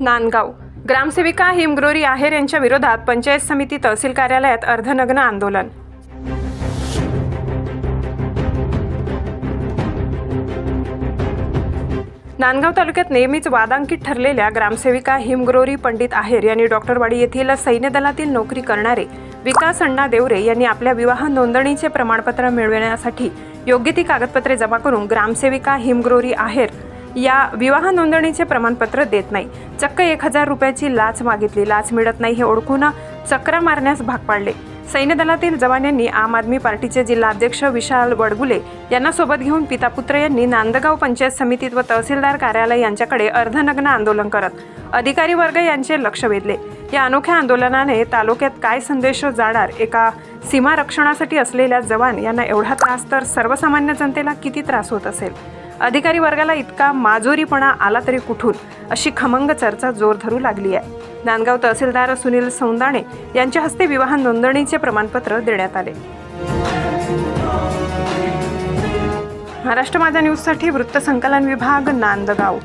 नांदगाव. ग्रामसेविका हिमग्रोरी आहेर यांच्या विरोधात पंचायत समिती तहसील कार्यालयात अर्धनग्न आंदोलन. नांदगाव तालुक्यात नेहमीच वादांकित ठरलेल्या ग्रामसेविका हिमग्रोरी पंडित आहेर यांनी डॉक्टरवाडी येथील सैन्य दलातील नोकरी करणारे विकास अण्णा देवरे यांनी आपल्या विवाह नोंदणीचे प्रमाणपत्र मिळविण्यासाठी योग्य ती कागदपत्रे जमा करून ग्रामसेविका हिमग्रोरी आहेर या विवाह नोंदणीचे प्रमाणपत्र देत नाही. चक्क एक हजार रुपयाची लाच मागितली. लाच मिळत नाही हे ओळखून चक्रा मारण्यास भाग पाडले. सैन्य दलातील जवानांनी आम आदमी पार्टीचे जिल्हाध्यक्ष विशाल वडगुले यांना सोबत घेऊन पितापुत्र यांनी नांदगाव पंचायत समितीत व तहसीलदार कार्यालय यांच्याकडे अर्धनग्न आंदोलन करत अधिकारी वर्ग यांचे लक्ष वेधले. या अनोख्या आंदोलनाने तालुक्यात काय संदेश जाणार एका सीमा रक्षणासाठी असलेल्या जवान यांना एवढा त्रास तर सर्वसामान्य जनतेला किती त्रास होत असेल? अधिकारी वर्गाला इतका माजोरीपणा आला तरी कुठून? अशी खमंग चर्चा जोर धरू लागली आहे. नांदगाव तहसीलदार सुनील सौंदाणे यांच्या हस्ते विवाह नोंदणीचे प्रमाणपत्र देण्यात आले. महाराष्ट्र माझा न्यूजसाठी वृत्तसंकलन विभाग नांदगाव.